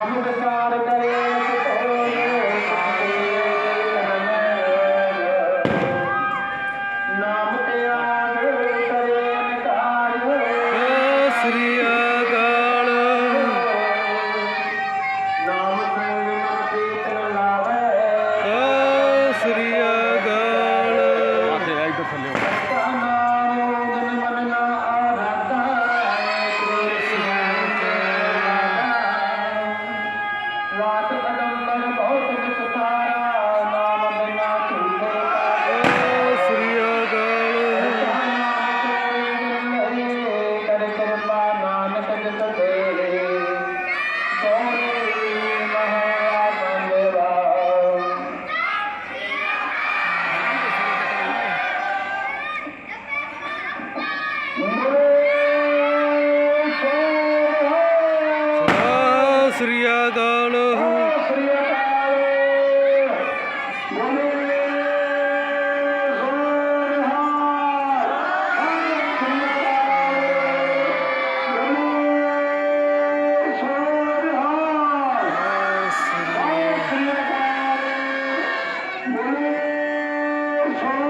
ਵਿਚਾਰ ਕਰੇ ਨਾਮ ਤੇ ਆਗ ਕਰੇ ਅਨਕਾਰ ਸ੍ਰੀ ਅਕਾਲ। ਨਾਮ ਸੰਗ ਨਾਮ ਕੀਰਤਨ ਲਾਵੇ। ਸ੍ਰੀ ਅਕਾਲ। ਆਈ ਤਾਂ ਥੱਲੇ Lord. ಕಾಲು Oh!